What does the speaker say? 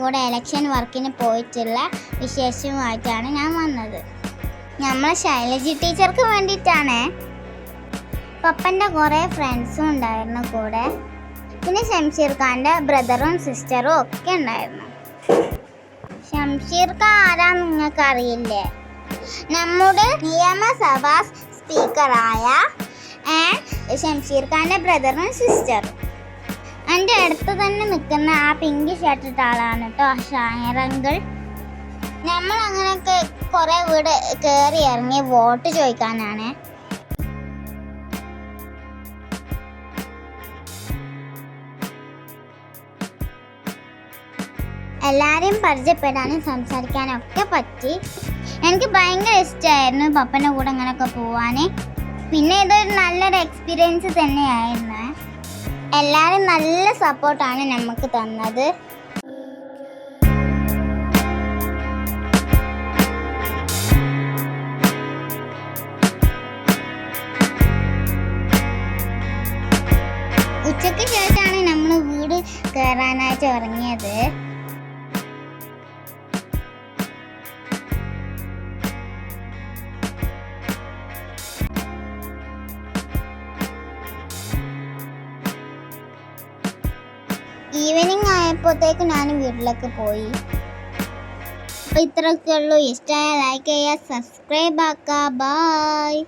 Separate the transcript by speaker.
Speaker 1: കൂടെ എലക്ഷൻ വർക്കിന് പോയിട്ടുള്ള വിശേഷവുമായിട്ടാണ് ഞാൻ വന്നത്. നമ്മളെ ശൈലജി ടീച്ചർക്ക് വേണ്ടിയിട്ടാണ്. പപ്പന്റെ കുറേ ഫ്രണ്ട്സും ഉണ്ടായിരുന്നു കൂടെ. പിന്നെ ഷംഷീർ ഖാന്റെ ബ്രദറും സിസ്റ്ററും ഒക്കെ ഉണ്ടായിരുന്നു. ഷംഷീർ ഖാൻ ആരാന്ന് നിങ്ങൾക്ക് അറിയില്ലേ നമ്മുടെ നിയമസഭാ സ്പീക്കറായ ഷംഷീർ ഖാന്റെ ബ്രദറും സിസ്റ്ററും എന്റെ അടുത്ത് തന്നെ നിൽക്കുന്ന ആ പിങ്ക് ഷർട്ട് ഇട്ട ആളാണ് കേട്ടോ അങ്കിൾ നമ്മൾ അങ്ങനെയൊക്കെ കുറേ വീട് കയറി ഇറങ്ങി വോട്ട് ചോദിക്കാനാണ്. എല്ലാവരെയും പരിചയപ്പെടാനും സംസാരിക്കാനും ഒക്കെ പറ്റി. എനിക്ക് ഭയങ്കര ഇഷ്ടമായിരുന്നു പപ്പന്റെ കൂടെ അങ്ങനെയൊക്കെ പോവാൻ പിന്നെ ഇതൊരു നല്ലൊരു എക്സ്പീരിയൻസ് തന്നെയായിരുന്നു. എല്ലാവരും നല്ല സപ്പോർട്ടാണ് നമുക്ക് തന്നത്. ഉച്ചയ്ക്ക് ശേഷമാണ് നമ്മൾ വീട് കയറാനായിട്ട് ഇറങ്ങിയത്. ഈവനിങ് ആയപ്പോഴത്തേക്ക് ഞാൻ വീട്ടിലേക്ക് പോയി. അപ്പോൾ ഇത്രയൊക്കെ ഉള്ളൂ. ഇഷ്ടമായ ലൈക്ക് ചെയ്യുക സബ്സ്ക്രൈബ് ആക്കുക. ബായ്